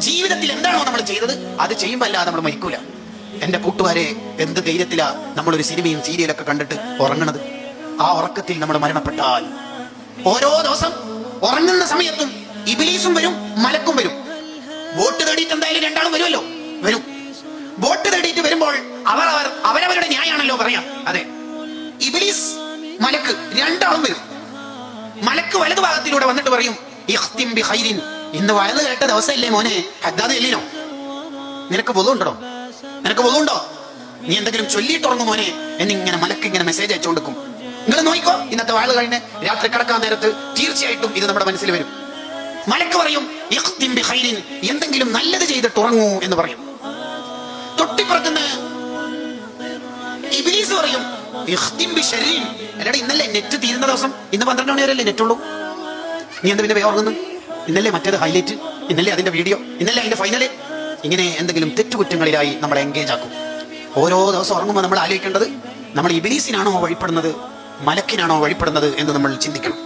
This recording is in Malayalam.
ജീവിതത്തിൽ എന്താണോ നമ്മൾ ചെയ്തത് അത് ചെയ്യുമ്പോൾ അല്ലാതെ നമ്മൾ മരിക്കൂല. എന്റെ കൂട്ടുകാരെ എന്ത് ധൈര്യത്തിലാ നമ്മളൊരു സിനിമയും സീരിയലൊക്കെ കണ്ടിട്ട് ഉറങ്ങണത്? ആ ഉറക്കത്തിൽ നമ്മൾ മരണപ്പെട്ടാൽ. ഓരോ ദിവസം ഉറങ്ങുന്ന സമയത്തും ഇബിലീസും വരും മലക്കും വരും. വോട്ട് തേടിയിട്ട് എന്തായാലും രണ്ടാളും വരുമല്ലോ? വരും. വോട്ട് തേടിയിട്ട് വരുമ്പോൾ അവർ അവർ അവരവരുടെ ന്യായാണല്ലോ പറയാം. അതെ. ഇബിലീസ് മലക്ക് രണ്ടാളും വരും. മലക്ക് വലതുഭാഗത്തിലൂടെ വന്നിട്ട് പറയും. ഇന്ന് വയന്ന് കേട്ട ദിവസമില്ലേ മോനെ? ഹദ്ദാദ് എല്ലിനോ നിനക്ക് പൊതുണ്ടോ നിനക്ക് പൊതുണ്ടോ നീ എന്തെങ്കിലും ചൊല്ലിയിട്ടുറങ്ങും മോനെ. എന്നിങ്ങനെ മലക്ക് ഇങ്ങനെ മെസ്സേജ് അയച്ചുകൊടുക്കും നിങ്ങൾ നോക്കിക്കോ ഇന്നത്തെ വാഴ കഴിഞ്ഞ് രാത്രി കിടക്കാൻ നേരത്ത് തീർച്ചയായിട്ടും ഇത് നമ്മുടെ മനസ്സിൽ വരും. മലക്ക് പറയും. എന്തെങ്കിലും നല്ലത് ചെയ്തിട്ട് ഉറങ്ങൂ എന്ന് പറയും. തൊട്ടിപ്പുറത്തുനിന്ന് പറയും ഇന്നലെ നെറ്റ് തീരുന്ന ദിവസം? ഇന്ന് പന്ത്രണ്ട് മണി വരെയല്ലേ നെറ്റുള്ളൂ നീ എന്താ പിന്നെ വേറെ ഉറങ്ങുന്നു ഇന്നലെ മറ്റേത് ഹൈലൈറ്റ് ഇന്നലെ അതിന്റെ വീഡിയോ ഇന്നലെ അതിന്റെ ഫൈനൽ ഇങ്ങനെ എന്തെങ്കിലും തെറ്റുകുറ്റങ്ങളിലായി നമ്മളെ എൻഗേജ് ആക്കും. ഓരോ ദിവസം ഉറങ്ങുമ്പോൾ നമ്മൾ ആലോചിക്കേണ്ടത് നമ്മൾ ഇബിലീസിനാണോ വഴിപ്പെടുന്നത്? മലക്കിനാണോ വഴിപ്പെടുന്നത് എന്ന് നമ്മൾ ചിന്തിക്കണം.